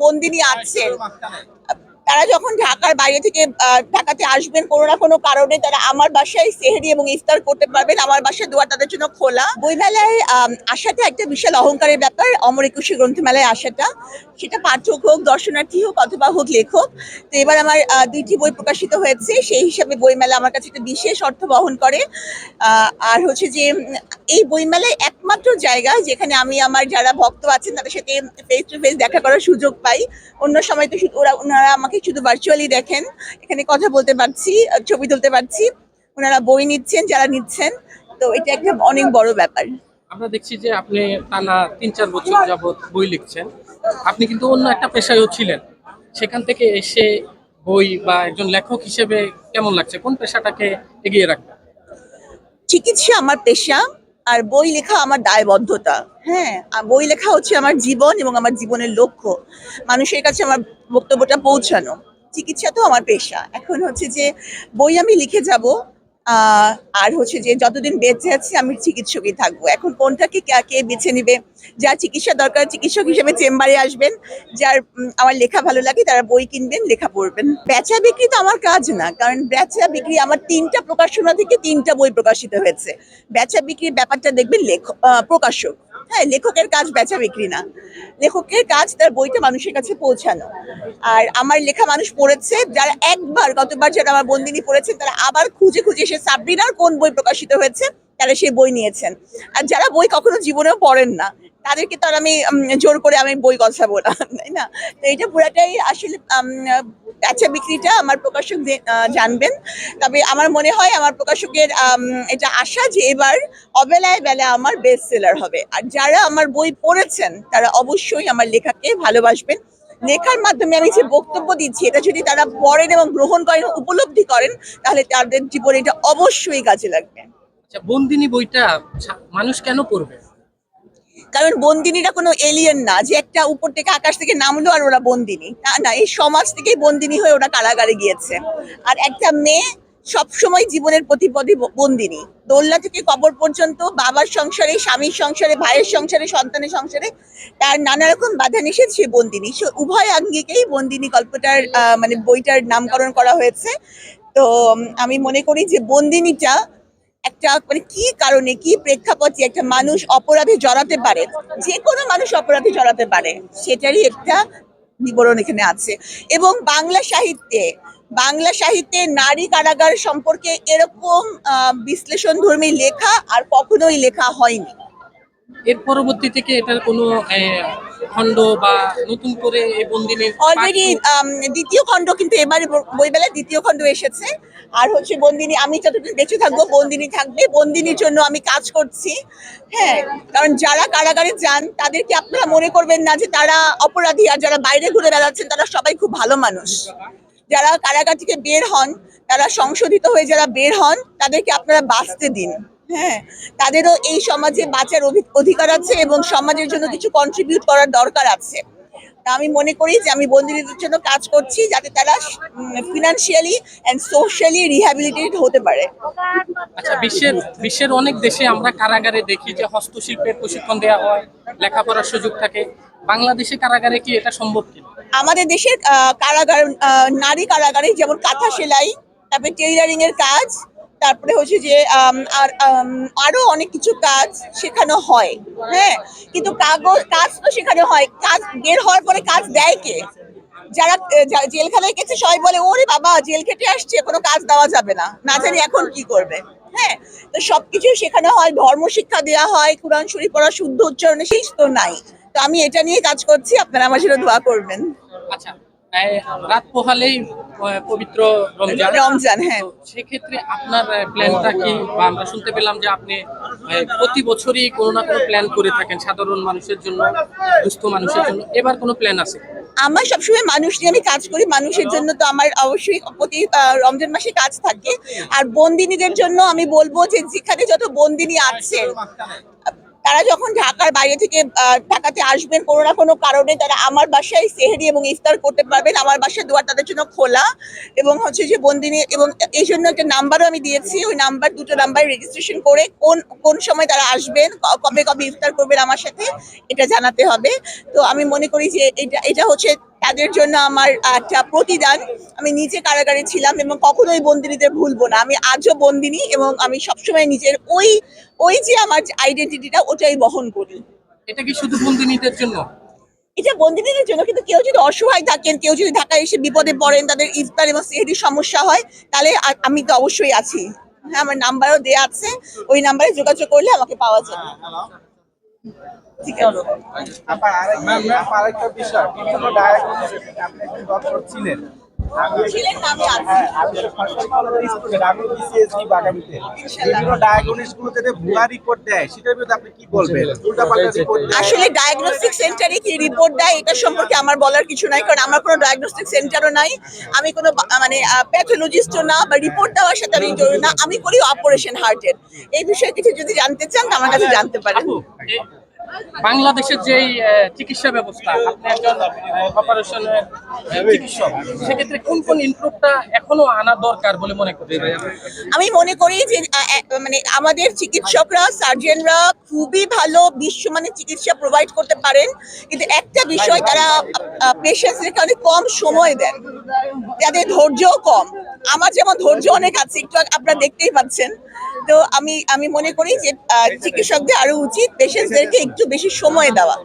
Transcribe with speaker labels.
Speaker 1: বন্দিনী আছেন। তারা যখন ঢাকার বাইরে থেকে ঢাকাতে আসবেন কোনো না কোনো কারণে, তারা আমার বাসায় সেহেরি এবং ইফতার করতে পারবেন। আমার বাসায় দুয়ার তাদের জন্য খোলা। বইমেলায় আসাটা একটা বিশাল অহংকারের ব্যাপার অমর একুশে গ্রন্থমেলায় আসাটা। সেটা পাঠক হোক, দর্শনার্থী হোক, অথবা হোক লেখক। তো এবার আমার দুইটি বই প্রকাশিত হয়েছে। সেই হিসাবে বইমেলা আমার কাছে একটা বিশেষ অর্থ বহন করে। আর হচ্ছে যে এই বইমেলায় একমাত্র জায়গা যেখানে আমি আমার যারা ভক্ত আছেন, তাদের সাথে ফেস টু ফেস দেখা করার সুযোগ পাই। অন্য সময় তো ওরা, ওনারা আমাকে শুধু ভার্চুয়ালি দেখেন এখানে কথা বলতে পারছি ছবি তুলতে পারছি ওনারা বই নিচ্ছেন যারা নিচ্ছেন তো এটা একটা অনেক বড় ব্যাপার।
Speaker 2: আমরা দেখছি যে আপনি টানা তিন চার বছর যাবত বই লিখছেন। আপনি কিন্তু অন্য একটা পেশায়ও ছিলেন। সেখান থেকে এসে বই বা একজন লেখক হিসেবে কেমন লাগছে? কোন পেশাটাকে এগিয়ে রাখবেন?
Speaker 1: চিকিৎসা আমার পেশা আর বই লেখা আমার দায়বদ্ধতা। হ্যাঁ আর বই লেখা হচ্ছে আমার জীবন এবং আমার জীবনের লক্ষ্য, মানুষের কাছে আমার বক্তব্যটা পৌঁছানো। চিকিৎসা তো আমার পেশা। এখন হচ্ছে যে বই আমি লিখে যাব আর হচ্ছে যে যতদিন বেঁচে আছি, আমি চিকিৎসকই থাকব। এখন কোনটাকে কে- বেছে নিবে? যার চিকিৎসা দরকার, চিকিৎসক হিসেবে চেম্বারে আসবেন, যার আমার লেখা ভালো লাগে, তারা বই কিনবেন, লেখা পড়বেন। বেচা বিক্রি তো আমার কাজ না, কারণ বেচা বিক্রি আমার তিনটা প্রকাশনা থেকে তিনটা বই প্রকাশিত হয়েছে। বেচা বিক্রির ব্যাপারটা দেখবেন লেখ প্রকাশক। হ্যাঁ লেখকের কাজ বেচা বিক্রি না। লেখকের কাজ তার বইটা মানুষের কাছে পৌঁছানো। আর আমার লেখা মানুষ পড়েছে, যারা একবার গতবার যারা আমার বন্দিনী পড়েছেন তারা আবার খুঁজে খুঁজে এসে সাবরিনার কোন বই প্রকাশিত হয়েছে, তারা সেই বই নিয়েছেন। আর যারা বই কখনো জীবনেও পড়েন না তাদেরকে তো আর আমি জোর করে আমি বই গছাবো না, তাই না? তো এটা পুরাটাই আসলে বেচা বিক্রিটা আমার প্রকাশক জানবেন। তবে আমার মনে হয় আমার প্রকাশকের এটা আশা যে এবার অবেলায় বেলা আমার বেস্ট সেলার হবে। আর যারা আমার বই পড়েছেন, তারা অবশ্যই আমার লেখাকে ভালোবাসবেন। লেখার মাধ্যমে আমি যে বক্তব্য দিচ্ছি, এটা যদি তারা পড়েন এবং গ্রহণ করেন, উপলব্ধি করেন, তাহলে তাদের জীবনে এটা অবশ্যই কাজে লাগবে।
Speaker 2: আচ্ছা বন্দিনী বইটা, মানুষ কেন পড়বে?
Speaker 1: কারণ বন্দিনীরা কোনো এলিয়েন না, যে একটা উপর থেকে আকাশ থেকে নামলো আর ওরা বন্দিনী। না না, এই সমাজ থেকেই বন্দিনী হয়ে ওরা কারাগারে গিয়েছে। আর একটা মেয়ে সবসময় জীবনের প্রতিপদে বন্দিনী। দোলনা থেকে কবর পর্যন্ত, বাবার সংসারে, স্বামীর সংসারে, ভাইয়ের সংসারে, সন্তানের সংসারে, তার নানা রকম বাধা নিষেধ, সে বন্দিনী। সে উভয় আঙ্গিকেই বন্দিনী গল্পটার মানে বইটার নামকরণ করা হয়েছে। তো আমি মনে করি যে বন্দিনীটা একটা মানে কি কারণে, কি প্রেক্ষাপটে একটা মানুষ অপরাধে জড়াতে পারে? যে কোনো মানুষ অপরাধে জড়াতে পারে, সেটারই একটা বিবরণ এখানে আছে। এবং বাংলা সাহিত্যে বাংলা সাহিত্যে নারী কারাগার সম্পর্কে এরকম বিশ্লেষণ ধর্মী লেখা আর কখনোই লেখা হয়নি।
Speaker 2: এর পরবর্তী থেকে এটার কোনো খণ্ড বা নতুন করে এই বন্দিনীর
Speaker 1: অলরেডি দ্বিতীয় খণ্ড কিন্তু এবারে ব- বইমেলায় দ্বিতীয় খণ্ড এসেছে। আর হচ্ছে বন্দিনী আমি যতদিন বেঁচে থাকব বন্দিনী থাকবে। বন্দিনীর জন্য আমি কাজ করছি। হ্যাঁ কারণ যারা কারাগারে যান তাদেরকে আপনারা মনে করবেন না যে তারা অপরাধী আর যারা বাইরে ঘুরে বেড়াচ্ছেন তারা সবাই খুব ভালো মানুষ। যারা কারাগার থেকে বের হন তারা সংশোধিত হয়ে যারা বের হন তাদেরকে আপনারা বাঁচতে দিন। হ্যাঁ তাদেরও এই সমাজে বাঁচার অধি- অধিকার আছে এবং সমাজের জন্য কিছু কন্ট্রিবিউট করার দরকার আছে। তা আমি মনে করি যে আমি বন্দিনীদের জন্য কাজ করছি যাতে তারা ফিনান্সিয়ালি অ্যান্ড সোশ্যালি রিহ্যাবিলিটেড হতে পারে।
Speaker 2: আচ্ছা বিশ্বের বিশ্বের অনেক দেশে আমরা কারাগারে দেখি যে হস্তশিল্পের প্রশিক্ষণ দেওয়া হয় লেখাপড়ার সুযোগ থাকে। বাংলাদেশে কারাগারে কি এটা সম্ভব কিনা?
Speaker 1: আমাদের দেশের কারাগার নারী কারাগারে যেমন কাঁথা সেলাই তারপরে টেইলারিং এর কাজ তারপরে হচ্ছে যে আর আরও অনেক কিছু কাজ শেখানো হয় হ্যাঁ? কিন্তু কাগজ, কাজ তো শেখানো হয়, কাজ বের হওয়ার পরে কাজ দেয় কে? যারা জেলখানায় গেছে, সবাই বলে, ওরে বাবা, জেল খেটে আসছে, কোনো কাজ দেওয়া যাবে না না জানি এখন কি করবে হ্যাঁ? তো সবকিছু শেখানো হয়, ধর্ম শিক্ষা দেওয়া হয়, কোরআন শরীফ পড়া, শুদ্ধ উচ্চারণে সেই তো নাই। তো আমি এটা নিয়ে কাজ করছি, আপনারা আমার জন্য দোয়া করবেন।
Speaker 2: আচ্ছা। রাত পোহালেই পবিত্র রমজান।
Speaker 1: রমজান হ্যাঁ।
Speaker 2: সেক্ষেত্রে আপনার প্ল্যানটা কি? বা আমরা শুনতে পেলাম যে আপনি প্রতি বছরই কোনো না কোনো প্ল্যান করে থাকেন সাধারণ মানুষের জন্য দুস্থ মানুষের জন্য। এবার কোনো প্ল্যান আছে?
Speaker 1: আমার সবসময় মানুষ নিয়ে আমি কাজ করি। মানুষের জন্য তো আমার অবশ্যই প্রতি রমজান মাসে কাজ থাকে। আর বন্দিনীদের জন্য আমি বলব যে যেখানে যত বন্দিনী আছেন তারা যখন ঢাকার বাইরে থেকে ঢাকাতে আসবেন কোনো না কোনো কারণে, তারা আমার বাসায় সেহেরি এবং ইফতার করতে পারবেন। আমার বাসায় দুয়ার তাদের জন্য খোলা এবং হচ্ছে যে বন্দিনী এবং এই জন্য একটা নাম্বারও আমি দিয়েছি। ওই নাম্বার, দুটো নাম্বার রেজিস্ট্রেশন করে কোন কোন সময় তারা আসবেন কবে কবে ইফতার করবেন আমার সাথে, এটা জানাতে হবে। তো আমি মনে করি যে এটা এটা হচ্ছে তাদের জন্য আমার একটা প্রতিদান। আমি নিজে কারাগারে ছিলাম এবং কখনোই বন্দিনীদের ভুলবো না। আমি আজও বন্দিনী এবং আমি সবসময় নিজের ওই ওই যে আমার আইডেন্টিটিটা ওটাই বহন করি।
Speaker 2: এটা কি শুধু বন্দিনীদের জন্য?
Speaker 1: এটা বন্দিনীদের জন্য কিন্তু কেউ যদি অসহায় থাকেন কেউ যদি ঢাকায় এসে বিপদে পড়েন তাদের ইফতার এবং সেহরির সমস্যা হয় তাহলে আমি তো অবশ্যই আছি। হ্যাঁ আমার নাম্বারও দেয়া আছে। ওই নাম্বারে যোগাযোগ করলে আমাকে পাওয়া যাবে।
Speaker 3: আপা, আরেকটা- বিষয়, বিভিন্ন ছিলেন। হ্যাঁ।
Speaker 1: আসলে ডায়াগনস্টিক সেন্টারে কি রিপোর্ট দেয় এটা সম্পর্কে আমার বলার কিছু নাই কারণ আমার কোনো ডায়াগনস্টিক সেন্টারও নাই। আমি কোনো মানে প্যাথোলজিস্টও না বা রিপোর্ট দেওয়ার সাথে আমি জড়িত না। আমি করি অপারেশন হার্টের এই বিষয়ে কিছু যদি জানতে চান আমার কাছে জানতে পারেন।
Speaker 2: বাংলাদেশের যেই চিকিৎসা ব্যবস্থা, আপনি একজন অপারেশনের চিকিৎসক, সেক্ষেত্রে কোন কোন ইমপ্রুভটা এখনও আনা দরকার বলে মনে করছেন
Speaker 1: আমি মনে করি যে মানে আমাদের চিকিৎসকরা সার্জনরা খুবই ভালো বিশ্বমানের চিকিৎসা প্রোভাইড করতে পারেন। কিন্তু একটা বিষয় তারা পেশেন্টসদেরকে অনেক কম সময় দেন। তাদের ধৈর্যও কম। আমার যেমন ধৈর্য অনেক আছে, একটু আপনারা দেখতেই পাচ্ছেন। তো আমি আমি মনে করি যে চিকিৎসকদের আরও উচিত পেশেন্টদেরকে একটু বেশি সময় দেওয়া।